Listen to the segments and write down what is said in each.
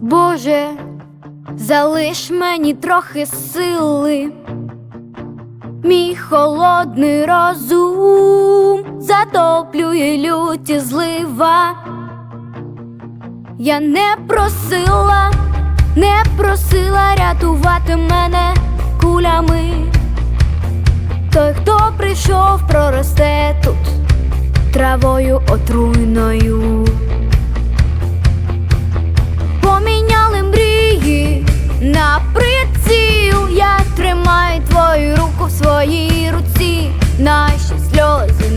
Боже, залиш мені трохи сили, мій холодний розум затоплює люті злива. Я не просила, не просила рятувати мене кулями. Той, хто прийшов, проросте тут травою отруйною.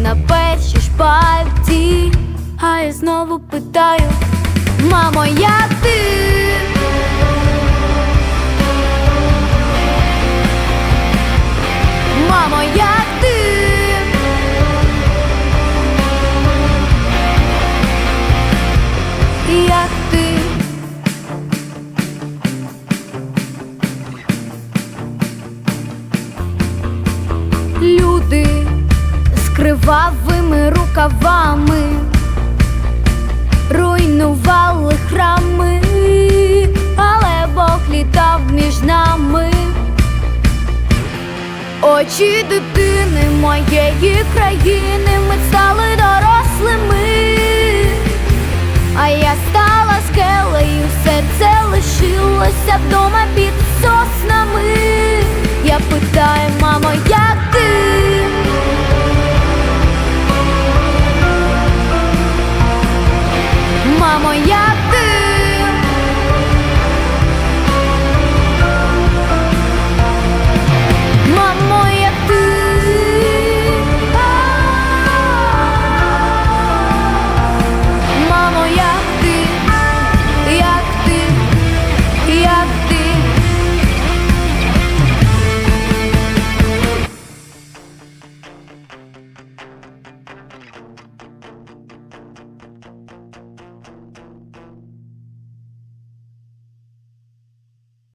На першій шпальті. А я знову питаю, мамо, як кривавими рукавами руйнували храми, але Бог літав між нами. Очі дитини моєї країни ми стали дорослими, а я стала скелею, серце лишилося вдома